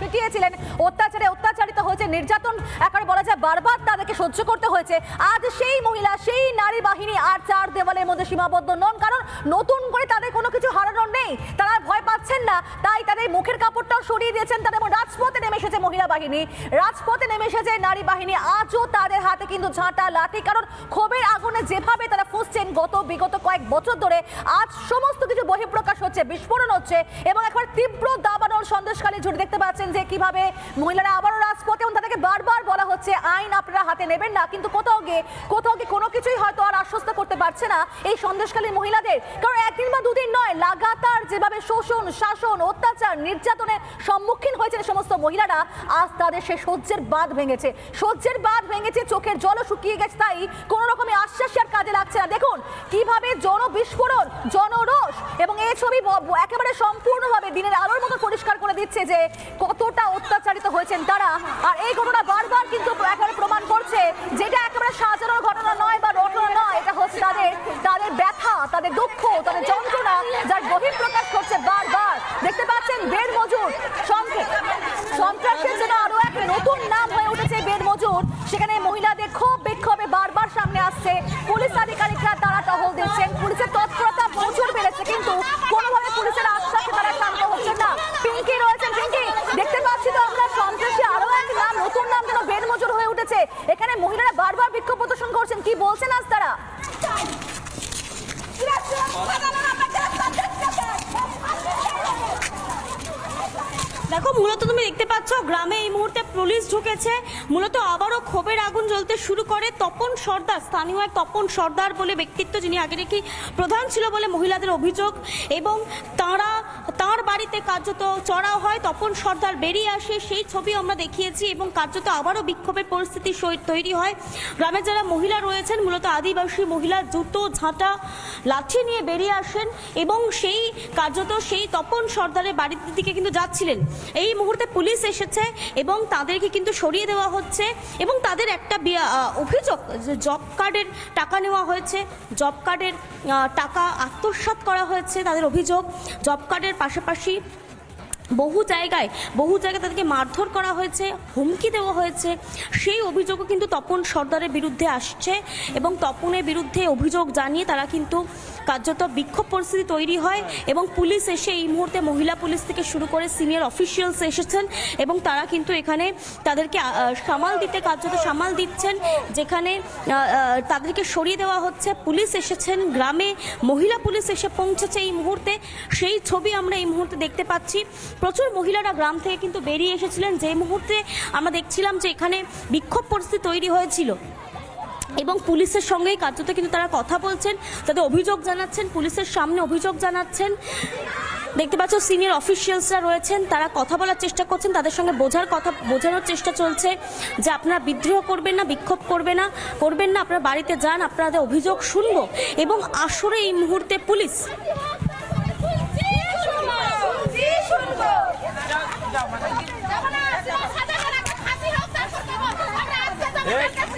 পিটিয়েছিলেন অত্যাচারে অত্যাচারিত হয়েছে নির্যাতন। একবারে বলা যায় বারবার তাদেরকে সহ্য করতে হয়েছে। আজ সেই মহিলা, সেই নারী বাহিনী আর চার দেওয়ালের মধ্যে সীমাবদ্ধ নন, কারণ নতুন করে তাদের কোনো কিছু হারানোর নেই তারা ভয় পাচ্ছেন না। তাই তাদের মুখের কাপড়টাও সরিয়ে দিয়েছেন তাদের রাজপথে নেমে এসেছে মহিলা বাহিনী। রাজপথে নেমে এসেছে নারী বাহিনী। আজও তাদের হাতে কিন্তু ঝাঁটা লাঠি, কারণ ক্ষোভের আগুনে যেভাবে তারা ফুসছেন গত বিগত কয়েক বছর ধরে, আজ সমস্ত কিছু বহিঃপ্রকাশ হচ্ছে, বিস্ফোরণ হচ্ছে এবং একবার তীব্র দাবানল সন্দেশকালী জুড়ে দেখতে পাচ্ছেন যে কীভাবে মহিলারা আবারও রাজপথে এবং তাদেরকে বারবার বলা হচ্ছে, আইন আপনারা হাতে নেবেন না। কিন্তু কোথাও গিয়ে কোথাও গিয়ে কোনো কিছুই হয়তো আর আশ্বস্ত করতে পারছে না এই সন্দেশকালী মহিলাদের। কারণ একদিন দুদিন নয়, লাগাতার যেভাবে শোষণ, শাসন, অত্যাচার, নির্যাতনের সম্মুখীন হয়েছেন সমস্ত মহিলারা, আজ তাদের সে সহ্যের বাঁধ ভেঙেছে। সহ্যের বাঁধ ভেঙেছে, চোখের জলও শুকিয়ে গেছে, তাই কোনো রকমের আশ্বাস আর কাজে লাগছে না। দেখুন কীভাবে জনবিস্ফোরণ, জনরোষ এবং এই ছবি একেবারে সম্পূর্ণভাবে দিনের আলোর মতো পরিষ্কার করে দিচ্ছে যে কতটা অত্যাচারিত হয়েছেন তারা। আর এই ঘটনা সামনে আসছে পুলিশ আধিকারিকরা তারা টহল দিচ্ছেন পুলিশের তৎপরতা প্রচুর বেড়েছে কিন্তু কোনোভাবে পুলিশের আশ্বাসে তারা শান্ত হচ্ছেন না পিঙ্কি রয়েছেন পিঙ্কি দেখতে পাচ্ছি তো আমরা সন্ত্রাসী আরও এক নাম নতুন নাম যেন বেড মজুর হয়ে উঠেছে এখানে মহিলারা বারবার বিক্ষোভ প্রদর্শন করছেন কি বলছেন আজ তারা দেখো মূলত তুমি দেখতে পাচ্ছ, গ্রামে এই মুহূর্তে পুলিশ ঢুকেছে। মূলত আবারও ক্ষোভের আগুন জ্বলতে শুরু করে তপন সর্দার, স্থানীয় এক তপন সর্দার বলে ব্যক্তিত্ব, যিনি আগে নাকি প্রধান ছিল বলে মহিলাদের অভিযোগ। এবং তারা তার বাড়িতে কার্যত চড়াও হয় তপন সর্দার বেরিয়ে আসে, সেই ছবি আমরা দেখিয়েছি এবং কার্যত আবারও বিক্ষোভের পরিস্থিতি তৈরি হয়। গ্রামের যারা মহিলা রয়েছেন, মূলত আদিবাসী মহিলা, জুতো, ঝাঁটা, লাঠি নিয়ে বেরিয়ে আসেন এবং সেই কার্যত সেই তপন সর্দারের বাড়ির দিকে কিন্তু যাচ্ছিলেন। এই মুহূর্তে পুলিশ এসেছে এবং তাদেরকে কিন্তু সরিয়ে দেওয়া হচ্ছে এবং তাদের একটা অভিযোগ জব কার্ডের টাকা নেওয়া হয়েছে। জব কার্ডের টাকা আত্মসাৎ করা হয়েছে তাদের অভিযোগ। জব কার্ডের পাশাপাশি বহু জায়গায় বহু জায়গায় তাদেরকে মারধর করা হয়েছে, হুমকি দেওয়া হয়েছে। সেই অভিযোগও কিন্তু তপন সর্দারের বিরুদ্ধে আসছে এবং তপনের বিরুদ্ধে অভিযোগ জানিয়ে তারা কিন্তু কার্যত বিক্ষোভ পরিস্থিতি তৈরি হয় এবং পুলিশ এসে এই মুহূর্তে মহিলা পুলিশ থেকে শুরু করে সিনিয়র অফিসিয়ালস এসেছেন এবং তারা কিন্তু এখানে তাদেরকে সামাল দিতে, কার্যত সামাল দিচ্ছেন। যেখানে তাদেরকে সরিয়ে দেওয়া হচ্ছে। পুলিশ এসেছেন, গ্রামে মহিলা পুলিশ এসে পৌঁছেছে এই মুহূর্তে। সেই ছবি আমরা এই মুহূর্তে দেখতে পাচ্ছি। প্রচুর মহিলারা গ্রাম থেকে কিন্তু বেরিয়ে এসেছিলেন। যে মুহূর্তে আমরা দেখছিলাম যে এখানে বিক্ষোভ পরিস্থিতি তৈরি হয়েছিল। এবং পুলিশের সঙ্গেই কার্যত কিন্তু তারা কথা বলছেন। তাদের অভিযোগ জানাচ্ছেন, পুলিশের সামনে অভিযোগ জানাচ্ছেন। দেখতে পাচ্ছ সিনিয়র অফিসিয়ালসরা রয়েছেন, তারা কথা বলার চেষ্টা করছেন, তাদের সঙ্গে বোঝার কথা, বোঝানোর চেষ্টা চলছে যে আপনারা বিদ্রোহ করবেন না, বিক্ষোভ করবে না, করবেন না, আপনারা বাড়িতে যান, আপনাদের অভিযোগ শুনব। এবং আসরে এই মুহূর্তে পুলিশ এই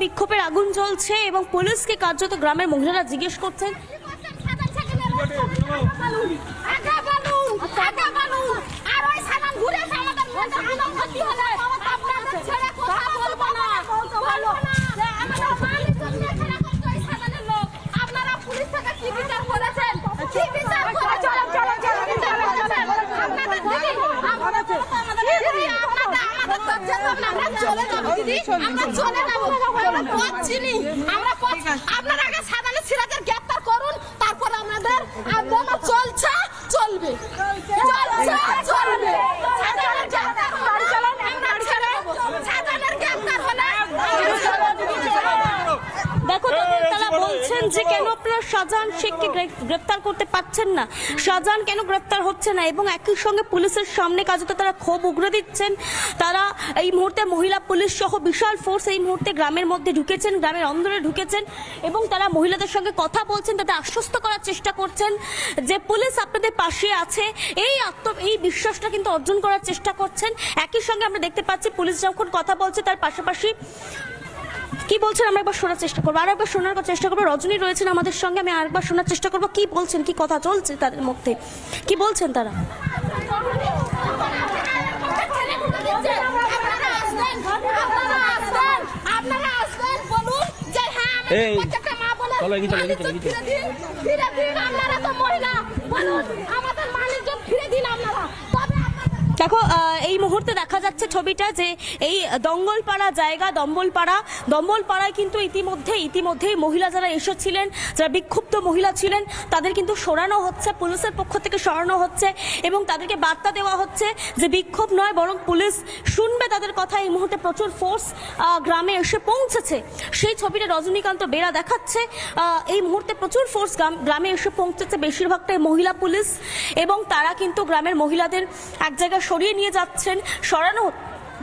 বিক্ষোভের আগুন জ্বলছে এবং পুলিশকে কার্যত গ্রামের মহিলারা জিজ্ঞেস করছেন আপনারা পুলিশ থেকে কি বিচার করেছেন কি বিচার করেছেন আপনাদের দিদি আপনাদের দিদি আপনাদের আমাদের যেতাম না, আমরা চলে যাব দিদি, আমরা চলে যাব। আমরা আপনারা আগে সাধারণ সিরাজের গ্রেপ্তার করুন, তারপর আমাদের আন্দোলন চলছে, চলবে। চলছে, চলবে। সাধারণের গ্রেপ্তার হলে আমরা ছেড়ে দেবো। সাধারণের গ্রেপ্তার হলে আমরা ছেড়ে দেবো। দেখো তাদের তারা বলছেন যে কেন আপনারা শাহজাহান শেখকে গ্রে- গ্রেপ্তার করতে পারছেন না। শাহজাহান কেন গ্রেপ্তার হচ্ছে না? এবং একই সঙ্গে পুলিশের সামনে কাজে তারা ক্ষোভ উগরে দিচ্ছেন। তারা এই মুহূর্তে মহিলা পুলিশ সহ বিশাল ফোর্স এই মুহূর্তে গ্রামের মধ্যে ঢুকেছেন, গ্রামের অন্দরে ঢুকেছেন এবং তারা মহিলাদের সঙ্গে কথা বলছেন, তাদের আশ্বস্ত করার চেষ্টা করছেন যে পুলিশ আপনাদের পাশে আছে। এই আত্ম, এই বিশ্বাসটা কিন্তু অর্জন করার চেষ্টা করছেন। একই সঙ্গে আমরা দেখতে পাচ্ছি, পুলিশ যখন কথা বলছে, তার পাশাপাশি কি বলছেন আমরা একবার শোনার চেষ্টা করব? আর একবার শোনার চেষ্টা করব? রজনী রয়েছেন আমাদের সঙ্গে আমি আরেকবার শোনার চেষ্টা করব। কি বলছেন? কি কথা চলছে তাদের মধ্যে? কি বলছেন তারা? আপনারা আসবেন, আপনারা আসবেন, আপনারা আসবেন, বলুন যে হ্যাঁ, আমাদের এই, প্রত্যেকটা মা বলে, চলো, এগিয়ে চলো, এগিয়ে চলো, এগিয়ে চলো। ফিরে দিন, ফিরে দিন, আপনারা তো মহিলা, বলুন, আমাদের মানিজ্য ফিরে দিন আপনারা। দেখো এই মুহূর্তে দেখা যাচ্ছে ছবিটা যে এই দঙ্গলপাড়া জায়গা, দম্বলপাড়া, দম্বলপাড়ায় কিন্তু ইতিমধ্যে, ইতিমধ্যেই মহিলা যারা এসেছিলেন, যারা বিক্ষুব্ধ মহিলা ছিলেন, তাদের কিন্তু সরানো হচ্ছে, পুলিশের পক্ষ থেকে সরানো হচ্ছে এবং তাদেরকে বার্তা দেওয়া হচ্ছে যে বিক্ষোভ নয়, বরং পুলিশ শুনবে তাদের কথা। এই মুহূর্তে প্রচুর ফোর্স গ্রামে এসে পৌঁছেছে। সেই ছবিটা রজনীকান্ত বেরা দেখাচ্ছে। এই মুহূর্তে প্রচুর ফোর্স গ্রামে এসে পৌঁছেছে। বেশিরভাগটাই মহিলা পুলিশ এবং তারা কিন্তু গ্রামের মহিলাদের এক জায়গায় সরিয়ে নিয়ে যাচ্ছেন। সরানো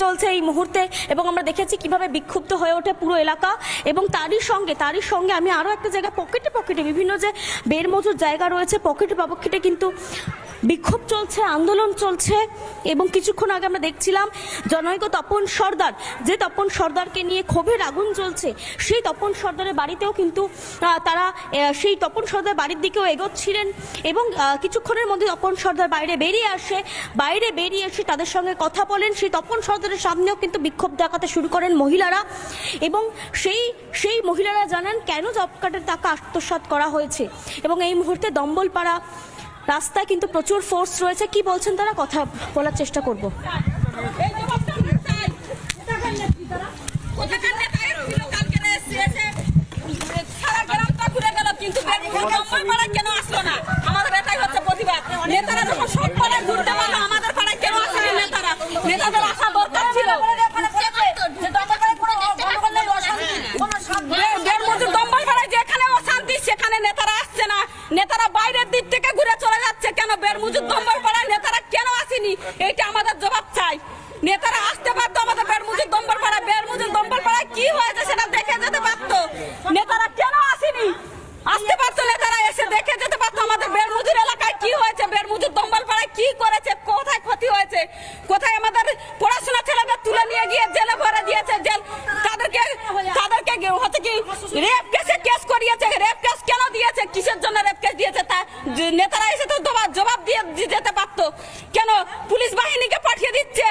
চলছে এই মুহূর্তে এবং আমরা দেখেছি কীভাবে বিক্ষুব্ধ হয়ে ওঠে পুরো এলাকা এবং তারই সঙ্গে তারই সঙ্গে আমি আরও একটা জায়গায় পকেটে পকেটে বিভিন্ন যে বের মজুর জায়গা রয়েছে পকেটে পকেটে কিন্তু বিক্ষোভ চলছে, আন্দোলন চলছে এবং কিছুক্ষণ আগে আমরা দেখছিলাম জনৈক তপন সর্দার, যে তপন সর্দারকে নিয়ে ক্ষোভের আগুন জ্বলছে, সেই তপন সর্দারের বাড়িতেও কিন্তু তারা সেই তপন সর্দার বাড়ির দিকেও এগোচ্ছিলেন এবং কিছুক্ষণের মধ্যে তপন সর্দার বাইরে বেরিয়ে আসে, বাইরে বেরিয়ে এসে তাদের সঙ্গে কথা বলেন, সেই তপন সর্দারের সামনেও কিন্তু বিক্ষোভ দেখাতে শুরু করেন মহিলারা এবং সেই সেই মহিলারা জানান কেন জব কার্ডের টাকা আত্মসাৎ করা হয়েছে এবং এই মুহূর্তে দম্বলপাড়া রাস্তায় কিন্তু প্রচুর ফোর্স রয়েছে। কি বলছেন তারা? কথা বলার চেষ্টা করব। নেতারা যখন সব পাড়ায় ঘুরতে পারল, আমাদের পাড়ায় কেন আসেনি নেতারা? নেতাদের আসা দরকার ছিল বে- বেরমুজুর দম্বল পাড়ায় যেখানে অশান্তি সেখানে নেতারা আসছে না নেতারা বাইরের দিক থেকে ঘুরে চলে যাচ্ছে কেন বেরমুজুর দম্বল পাড়ায় নেতারা কেন আসেনি এইটা আমাদের জবাব চাই নেতারা আসতে পারতো আমাদের বেরমুজুর দম্বল পাড়ায় বেরমুজুর দম্বল পাড়ায় কি হয়েছে সেটা দেখে যেতে পারতো নেতারা কেন আসেনি আসতে পারতো নেতারা এসে দেখে যেতে পারতো আমাদের বেরমুজুর এলাকায় কি হয়েছে বেরমুজুর দম্বল পাড়ায় কি করেছে কোথায় ক্ষতি হয়েছে কোথায় আমাদের পড়াশোনা ছেলেদের তুলে নিয়ে গিয়ে জেলে ভরে দিয়েছে জেল তাদেরকে তাদেরকে গে- হচ্ছে কি রেপ কেসে কেস করিয়েছে রেপ কেস কেন দিয়েছে কিসের জন্য রেপ কেস দিয়েছে তা যে নেতারা এসে তো জবাব জবাব দিয়ে দিয়ে যেতে পারতো কেন পুলিশ বাহিনীকে পাঠিয়ে দিচ্ছে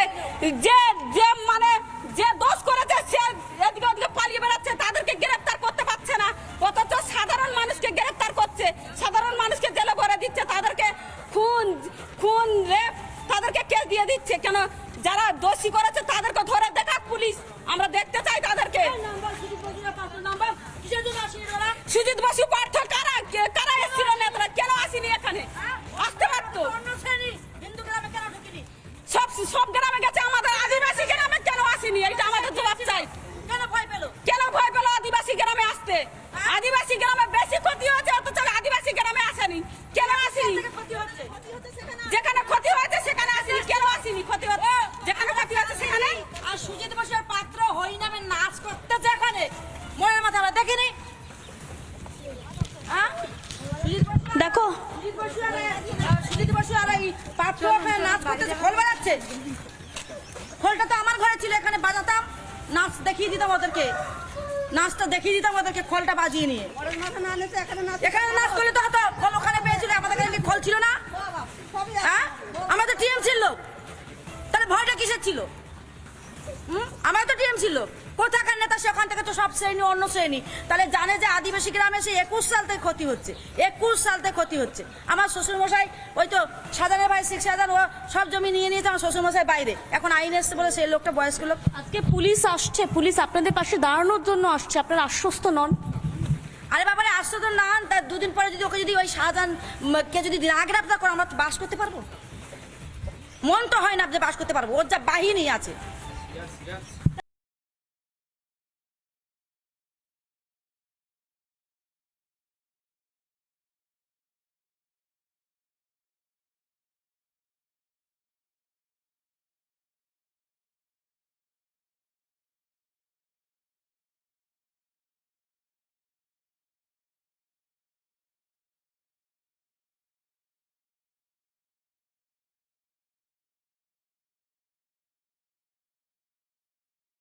যে যে মানে যে দোষ করেছে সে এদিকে ওদিকে পালিয়ে বেড়াচ্ছে তাদেরকে গ্রেফতার করতে পারছে না অথচ সাধারণ মানুষকে গ্রেফতার করছে সাধারণ মানুষকে জেলে ভরে দিচ্ছে তাদেরকে খুন খুন রেপ তাদেরকে কেস দিয়ে দিচ্ছে কেন যারা দোষী করেছে তাদেরকে ধরে দেখাক পুলিশ আমরা দেখতে চাই তাদেরকে সুজিত বসু পার্থ কারা কে- কারা এসেছিল নেতারা কেন আসেনি এখানে আসতে পারতো সব সব গ্রামে গেছে আমাদের আদিবাসী গ্রামে কেন আসেনি এটা আমাদের জবাব চাই কেন ভয় পেল কেন ভয় পেল আদিবাসী গ্রামে আসতে আদিবাসী গ্রামে বেশি ক্ষতি হয়েছে অথচ আদিবাসী গ্রামে আসেনি কেন আসেনি যেখানে ক্ষতি হয়েছে সেখানে আসেনি কেন আসেনি ক্ষতি হচ্ছে যেখানে ক্ষতি হয়েছে সেখানে আর সুজিত বসুর পাত্র হই নামে নাচ করতে যেখানে মনের মাথা আমরা দেখিনি হ্যাঁ? সুজিত বসু- দেখো সুজিত বসু আর এই- আহ, সুজিত বসু আর এই নাচ খোল বাজাচ্ছে। তো আমার ঘরে ছিল, এখানে বাজাতাম। নাচ দেখিয়ে দিতাম ওদেরকে। নাচটা দেখিয়ে দিতাম ওদেরকে খোলটা বাজিয়ে নিয়ে। এখানে নাচ তো হতো ওখানে আমাদের খোল ছিল না? হ্যাঁ? ছিল তাহলে ছিল? আমার তো ছিল। কোথাকার নেতা সেখান থেকে তো সব শ্রেণি অন্য শ্রেণি। তাহলে জানে যে আদিবাসী গ্রামে সে একুশ সাল থেকে ক্ষতি হচ্ছে। একুশ সাল থেকে ক্ষতি হচ্ছে। আমার শ্বশুর মশাই ওই তো সাজানের ভাই সিক্স হাজার ও সব জমি নিয়ে নিয়েছে আমার শ্বশুর মশাই বাইরে। এখন আইন এসছে বলে সেই লোকটা বয়স্ক লোক। আজকে পুলিশ আসছে। পুলিশ আপনাদের পাশে দাঁড়ানোর জন্য আসছে। আপনারা আশ্বস্ত নন। আরে বাবারে আসতে তো না তার দুদিন পরে যদি ওকে যদি ওই শাহজাহান উম, কে যদি না গ্রেপ্তার করে আমরা বাস করতে পারব? মন তো হয় না যে বাস করতে পারব। ওর যা বাহিনী আছে।